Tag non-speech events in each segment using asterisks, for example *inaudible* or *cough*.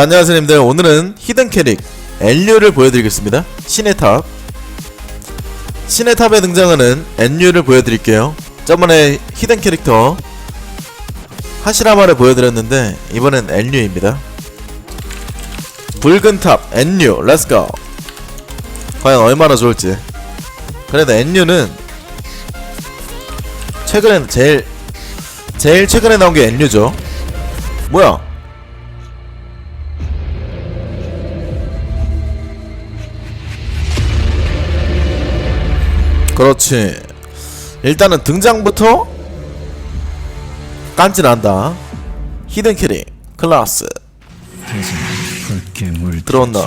자 안녕하세요 님들. 오늘은 히든 캐릭 엔류를 보여드리겠습니다. 신의 탑. 신의 탑에 등장하는 엔류를 보여드릴게요. 저번에 히든 캐릭터 하시라마를 보여드렸는데 이번엔 엔류입니다. 붉은 탑 엔류 렛츠고 과연 얼마나 좋을지. 그래도 엔류는 최근에 제일 제일 최근에 나온 게 엔류죠. 뭐야 그렇지. 일단은 등장부터 깐진한다. 히든 캐릭 클라스. 들어온다.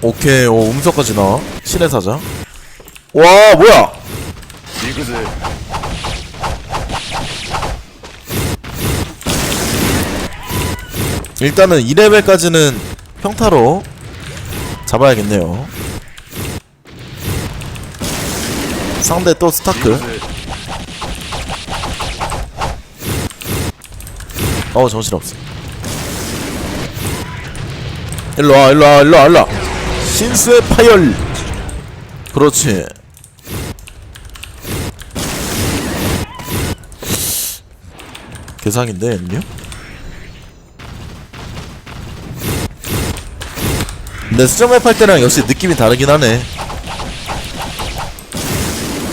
오케이 오 음성까지 나와 신의 사자. 와 뭐야? 일단은 2레벨까지는 평타로 잡아야겠네요 상대 또 스타크. 어 정신없어. 일로와 일로와 일로와 일로와. 신수의 파열. 그렇지. 개상인데 엠류? 근데 수정맵 할 때랑 역시 느낌이 다르긴 하네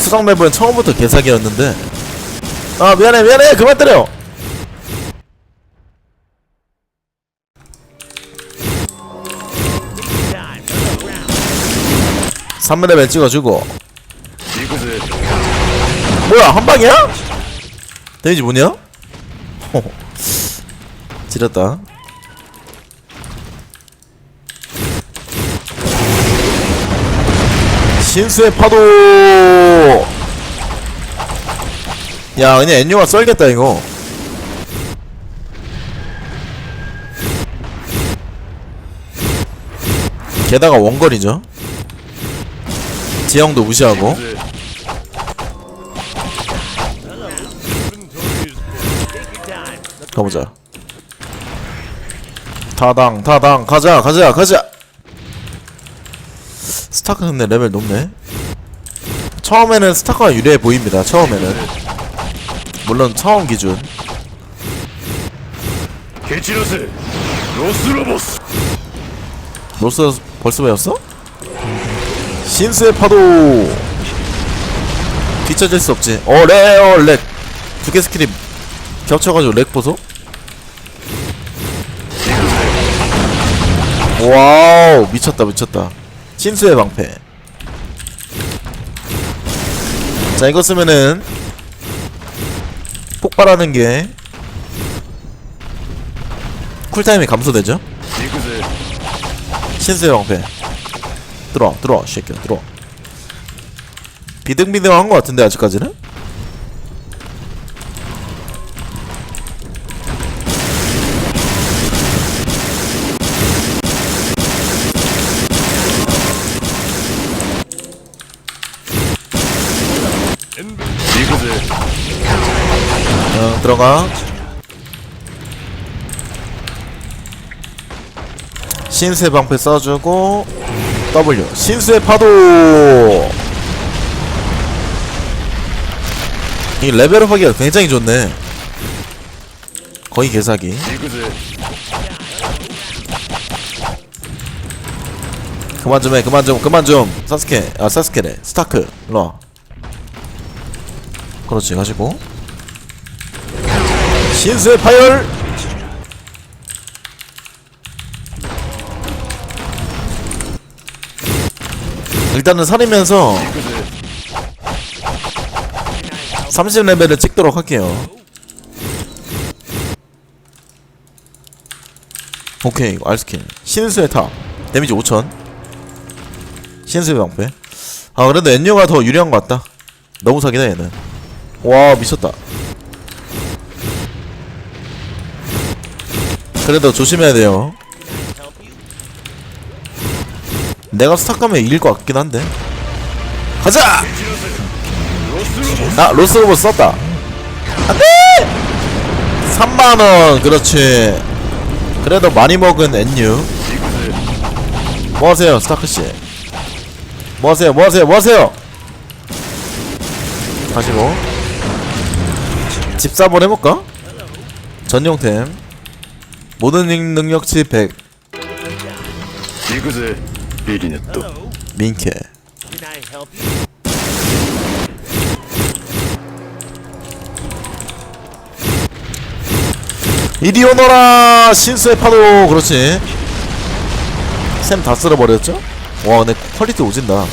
수정맵은 처음부터 개사기였는데. 아 미안해 미안해. 그만 때려. 3레벨 찍어주고. 뭐야 한방이야? 데미지 뭐냐? *laughs* 지렸다 신수의 파도. 야 그냥 엔유가 썰겠다 이거. 게다가 원거리죠? 지형도 무시하고. 가보자. 타당 타당. 가자 가자 가자 스타크 근데 레벨 높네. 처음에는 스타크가 유리해 보입니다 처음에는. 물론 처음 기준. 로스 로스 벌써 배웠어? 신스의 파도. 뒤처질 수 없지. 어레어렉 두 개 스킬이 겹쳐가지고 렉 보소. 와우 미쳤다 미쳤다. 신수의 방패. 자 이거 쓰면은 폭발하는 게 쿨타임이 감소되죠? 신수의 방패. 들어와 들어와 새끼야 들어와. 비등비등한 것 같은데 아직까지는? 어, 들어가. 신수의 방패 써주고 W. 신수의 파도! 이 레벨업하기가 굉장히 좋네. 거의 개사기. 그만 좀해 그만 좀 그만 좀. 사스케 아 사스케래. 스타크 일로와. 그렇지 가지고. 신수의 파열! 일단은 살이면서 30레벨을 찍도록 할게요. 오케이 이거 R스킬 신수의 탑. 데미지 5000 신수의 방패. 아 그래도 엔뇨가 더 유리한 것 같다. 너무 사기다 얘는. 와 미쳤다. 그래도 조심해야 돼요. 내가 스탑 가면 이길 것 같긴 한데. 가자! 아 로스 로봇 썼다. 안돼! 3만원 그렇지. 그래도 많이 먹은 엔유. 뭐하세요 스타크씨? 뭐하세요 뭐하세요 뭐하세요? 가시고 집사번 해볼까? 전용템. 모든 능력치 100 민케. 이리 오너라! 신수의 파도. 그렇지. 샘 다 쓸어버렸죠? 와 근데 퀄리티 오진다.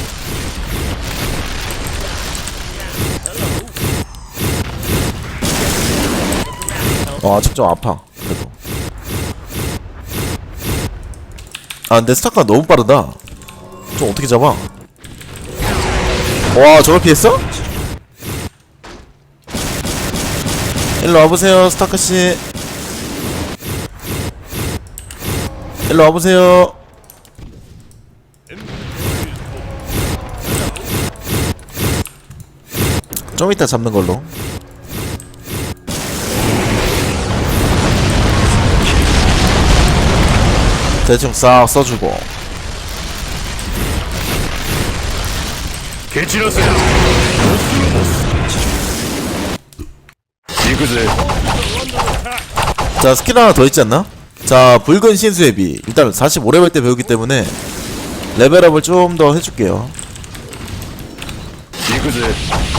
아 아직 좀 아파 그래도 아 근데 스타카 너무 빠르다 좀 어떻게 잡아 와 저걸 피했어? 일로 와보세요 스타카씨 일로 와보세요. 좀 이따 잡는 걸로. 대충 싹 써주고. 자 스킬 하나 더 있지 않나? 자 붉은 신수의 비. 일단 45레벨 때 배우기 때문에 레벨업을 좀 더 해줄게요. 이그제.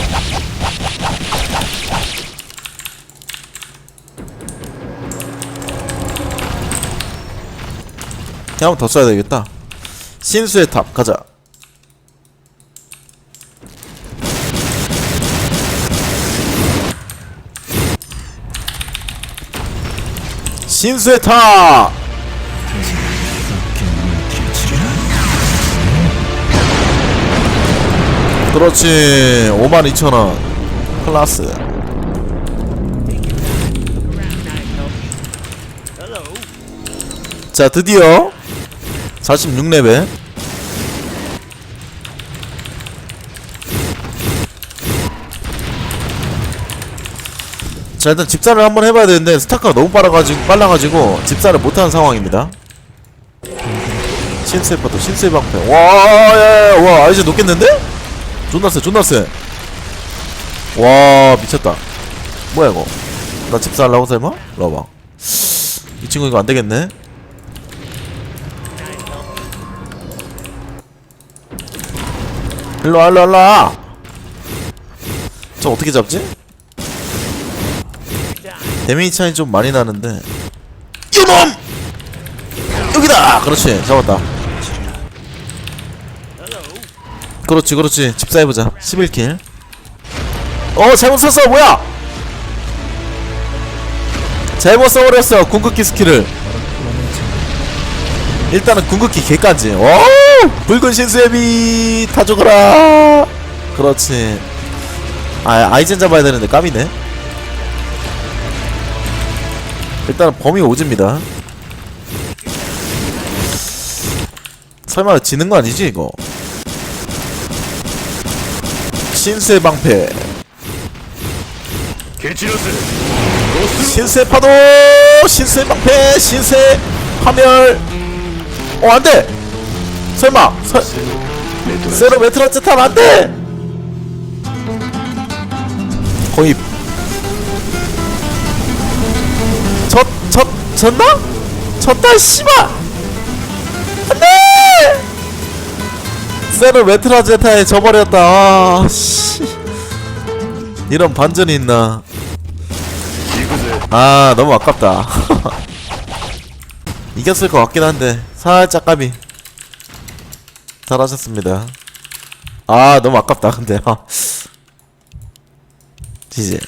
한번 더 써야 되겠다. 신수의 탑 가자. 신수의 탑. 그렇지 52,000원 클라스. 자 드디어 46레벨. 자 일단 집사를 한번 해봐야 되는데 스타카가 너무 빨라가지고 빨라가지고 집사를 못하는 상황입니다. 신스의 파도 신스의 방패. 와야와 아이즈 높겠는데? 존나 세 존나 세와 미쳤다. 뭐야 이거? 나 집사 하려고 설마? 와봐 이 친구 이거 안되겠네 일로와 일로와 일로와. 저 어떻게 잡지? 데미지 차이 좀 많이 나는데. 이놈! 여기다! 그렇지 잡았다. 그렇지 그렇지. 집사해보자. 11킬. 어 잘못 썼어. 뭐야? 잘못 써버렸어 궁극기 스킬을. 일단은 궁극기 개까지. 오 붉은 신수애비 다 죽어라. 그렇지. 아 아이젠 잡아야 되는데 까비네. 일단 범위 오집니다. 설마 지는 거 아니지 이거? 신세 방패. 신세 파도! 신세 방패! 신세 파멸! 어 안돼! 설마 서, 세로 메트로츠 타면 안돼! 거의 젖, 젖, 젖나? 젖다 씨발! 안돼! 세로 메트로제타에 져버렸다. 아씨. 이런 반전이 있나? 아 너무 아깝다. *laughs* 이겼을 것 같긴 한데 살짝 까비 잘하셨습니다 아 너무 아깝다 근데 아. *laughs* 지지